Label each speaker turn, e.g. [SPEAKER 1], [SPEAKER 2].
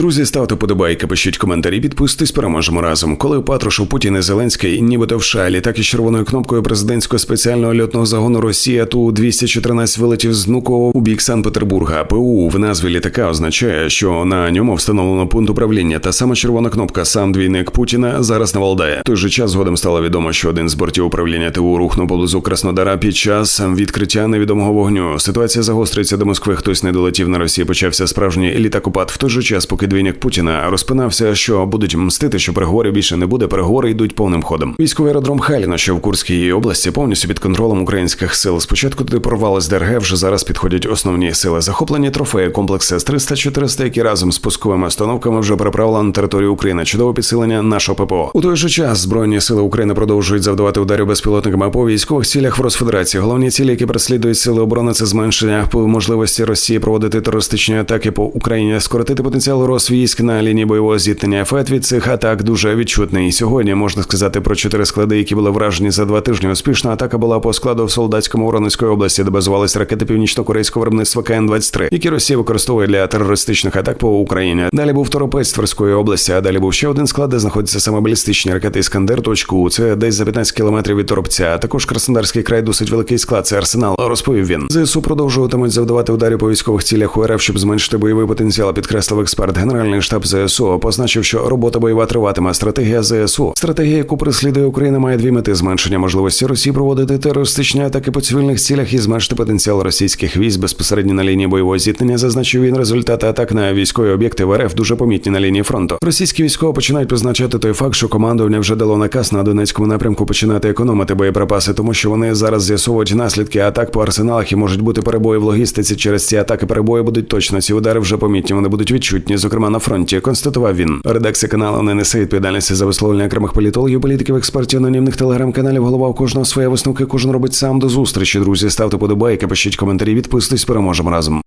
[SPEAKER 1] Друзі, ставте подобайки, пишіть коментарі, підписуйтесь, переможемо разом. Коли Патрушев, Путін і Зеленський, нібито в шалі, так і червоною кнопкою президентського спеціального льотного загону Росія ту 214 вилетів з Внуково у бік Санкт-Петербурга. ПУ в назві літака означає, що на ньому встановлено пункт управління. Та сама червона кнопка сам двійник Путіна зараз на Валдає. Той же час згодом стало відомо, що один з бортів управління ТУ рухнув поблизу Краснодара під час відкриття невідомого вогню. Ситуація загострюється до Москви. Хтось не долетів на Росії. Почався справжній літакопад. В той же час, поки двійник Путіна розпинався, що будуть мстити, що переговорів більше не буде. Переговори йдуть повним ходом. Військовий аеродром Халіна, що в Курській області, повністю під контролем українських сил. Спочатку туди порвали ДРГ, вже зараз підходять основні сили. Захоплені трофеї комплекси з 300-400, які разом з пусковими установками вже переправили на територію України. Чудове підсилення нашого ППО. У той же час збройні сили України продовжують завдавати ударів безпілотниками по військових цілях в Росфедерації. Головні цілі, які переслідують сили оборони, це зменшення можливості Росії проводити терористичні атаки по Україні, скоротити потенціал розвійськ на лінії бойового зіткнення. Ефект від цих атак дуже відчутний. Сьогодні можна сказати про чотири склади, які були вражені за два тижні. Успішна атака була по складу в солдатському Воронезької області, де базувалися ракети північно-корейського виробництва КН-23, які Росія використовує для терористичних атак по Україні. Далі був торопець Тверської області, а далі був ще один склад, де знаходяться саме балістичні ракети Іскандер. Точку це десь за 15 кілометрів від торопця. Також Краснодарський край досить великий склад. Це арсенал. Розповів він. ЗСУ продовжуватимуть завдавати ударів по військових цілях у РФ, щоб зменшити бойовий потенціал. Підкреслив експерт. Генеральний штаб ЗСУ позначив, що робота бойова триватиме. Стратегія ЗСУ. Стратегія, яку переслідує Україна, має дві мети: зменшення можливості Росії проводити терористичні атаки по цивільних цілях і зменшити потенціал російських військ безпосередньо на лінії бойового зіткнення. Зазначив він результати атак на військові об'єкти в РФ дуже помітні на лінії фронту. Російські військові починають позначати той факт, що командування вже дало наказ на Донецькому напрямку починати економити боєприпаси, тому що вони зараз з'ясовують наслідки атак по арсеналах і можуть бути перебої в логістиці. Через ці атаки перебої будуть точно. Ці удари вже помітні. Вони будуть відчутні, зокрема на фронті. Констатував він. Редакція каналу не несе відповідальності за висловлення окремих політологів, політиків, експертів, анонімних телеграм-каналів. Голова у кожного своє висновки. Кожен робить сам до зустрічі. Друзі, ставте подобайки, пишіть коментарі, відписуйтесь, переможемо разом.